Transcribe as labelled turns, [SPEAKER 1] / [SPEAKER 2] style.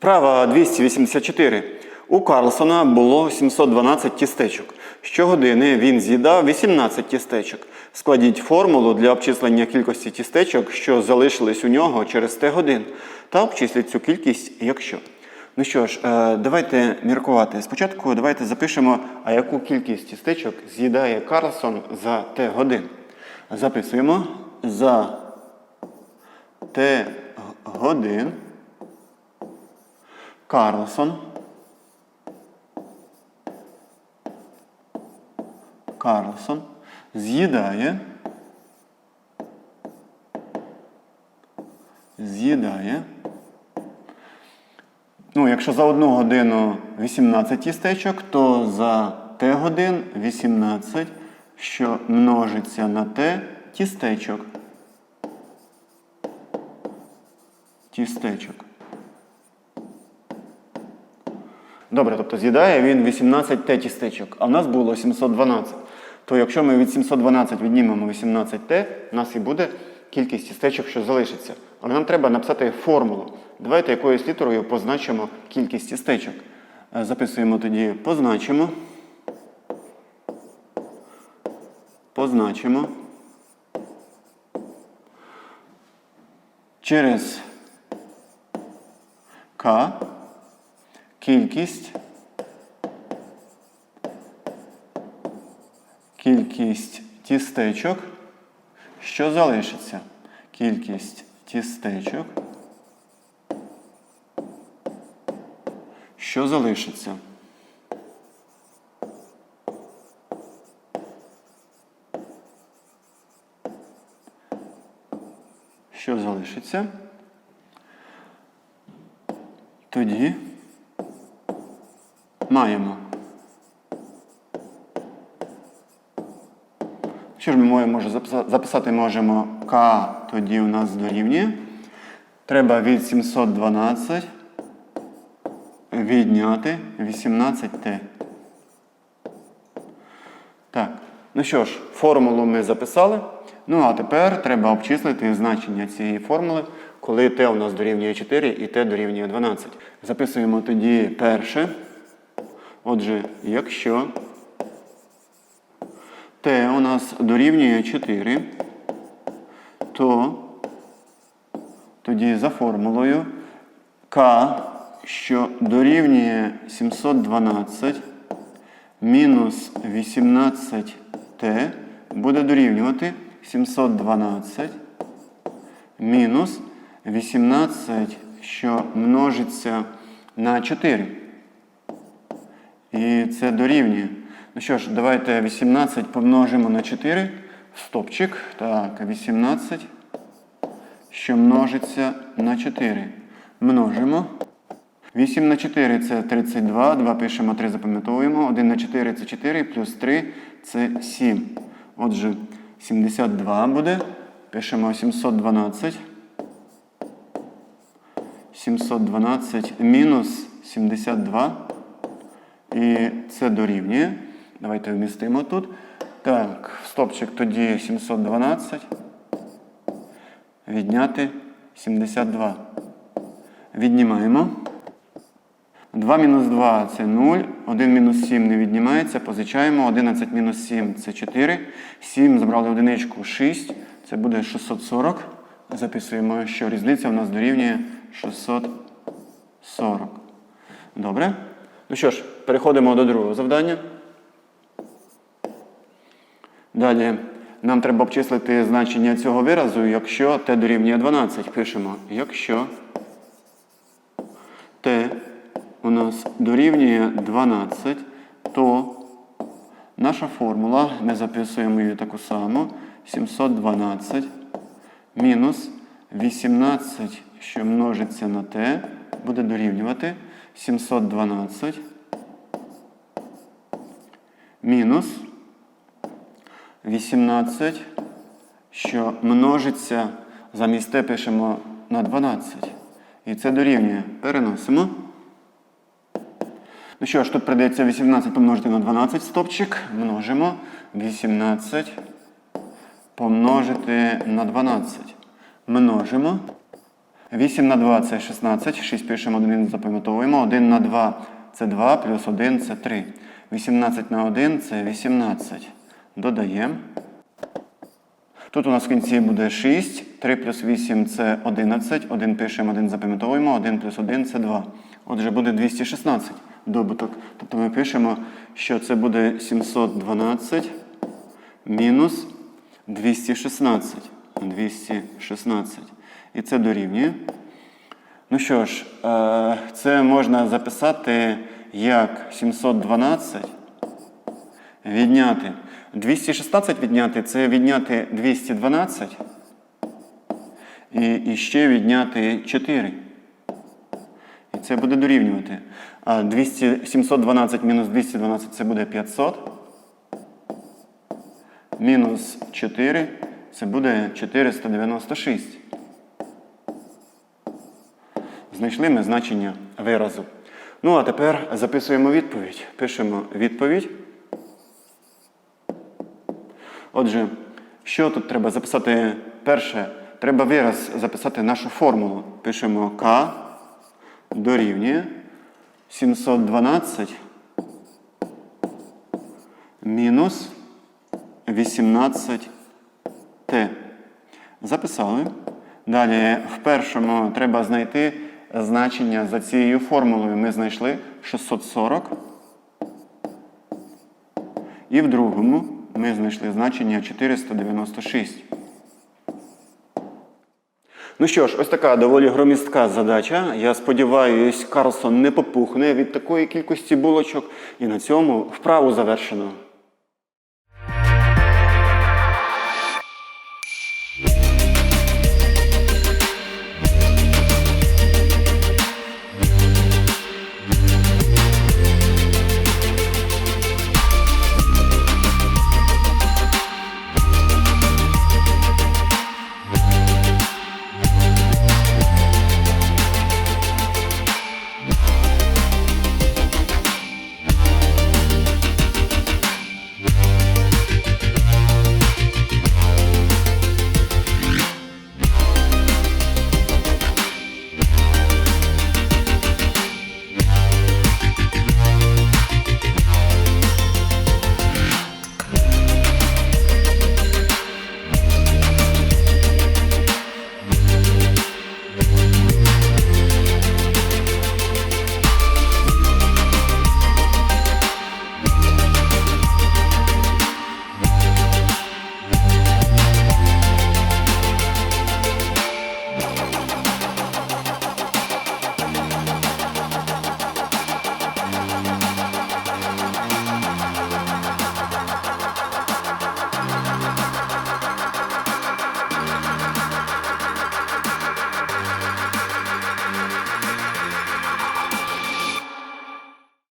[SPEAKER 1] Вправа 284. У Карлсона було 712 тістечок. Щогодини він з'їдав 18 тістечок. Складіть формулу для обчислення кількості тістечок, що залишились у нього через Т годин, та обчисліть цю кількість, якщо. Ну що ж, е, давайте міркувати. Спочатку давайте запишемо, а яку кількість тістечок з'їдає Карлсон за Т годин. Записуємо за Т годин. Карлсон. Карлсон з'їдає. З'їдає. Ну, якщо за одну годину 18 тістечок, то за Т годин 18, що множиться на Т тістечок. Тістечок. Добре, тобто з'їдає він 18 Т тістечок, а в нас було 712. То якщо ми від 712 віднімемо 18 Т, у нас і буде кількість тістечок, що залишиться. Але нам треба написати формулу. Давайте якоюсь літерою позначимо кількість тістечок. Е, Записуємо тоді позначимо. Позначимо. Через К кількість. Кількість тістечок, що залишиться. Кількість тістечок, що залишиться. Що залишиться? Тоді маємо. Що ж ми можемо записати? Можемо К, тоді у нас дорівнює. Треба від 712 відняти 18Т. Так, ну що ж, формулу ми записали. Ну а тепер треба обчислити значення цієї формули, коли Т у нас дорівнює 4 і Т дорівнює 12. Записуємо тоді перше. Отже, якщо Т у нас дорівнює 4, то тоді за формулою К, що дорівнює 712 мінус 18Т буде дорівнювати 712 мінус 18, що множиться на 4. І це дорівнює. Ну що ж, давайте 18 помножимо на 4 стопчик. Так, 18, що множиться на 4. Множимо. 8 на 4 це 32, 2 пишемо, 3 запам'ятовуємо. 1 на 4 це 4, плюс 3 це 7. Отже, 72 буде. Пишемо 712. 712 мінус 72. І це дорівнює. Давайте вмістимо тут. Так, стопчик тоді 712. Відняти 72. Віднімаємо. 2 мінус 2 це 0. 1 мінус 7 не віднімається. Позичаємо. 11 мінус 7 це 4. 7 забрали одиничку 6. Це буде 640. Записуємо, що різниця у нас дорівнює 640. Добре. Ну що ж, переходимо до другого завдання. Далі нам треба обчислити значення цього виразу, якщо t дорівнює 12. Пишемо, якщо t у нас дорівнює 12, то наша формула, ми записуємо її таку саму, 712 мінус 18, що множиться на t, буде дорівнювати 712 мінус 18, що множиться, замість t пишемо на 12. І це дорівнює. Переносимо. Ну що ж, тут прийдеться 18 помножити на 12 стопчик. Множимо 18 помножити на 12. Множимо. 8 на 2 це 16, 6 пишемо, 1 запам'ятовуємо. 1 на 2 це 2, плюс 1 це 3. 18 на 1 це 18. Додаємо. Тут у нас в кінці буде 6, 3 плюс 8 це 11, 1 пишемо, 1 запам'ятовуємо, 1 плюс 1 це 2. Отже, буде 216 добуток. Тобто ми пишемо, що це буде 712 мінус 216. 216. І це дорівнює. Ну що ж, е, це можна записати як 712 відняти. 216 відняти це відняти 212 і, ще відняти 4. І це буде дорівнювати. А 200, 712 мінус 212 це буде 500. Мінус 4 це буде 496. Знайшли ми значення виразу. Ну, а тепер записуємо відповідь. Пишемо відповідь. Отже, що тут треба записати? Перше, треба вираз записати нашу формулу. Пишемо К дорівнює 712 мінус 18 Т. Записали. Далі в першому треба знайти значення за цією формулою. Ми знайшли 640. І в другому ми знайшли значення 496. Ну що ж, ось така доволі громістка задача. Я сподіваюся, Карлсон не попухне від такої кількості булочок. І на цьому вправу завершено.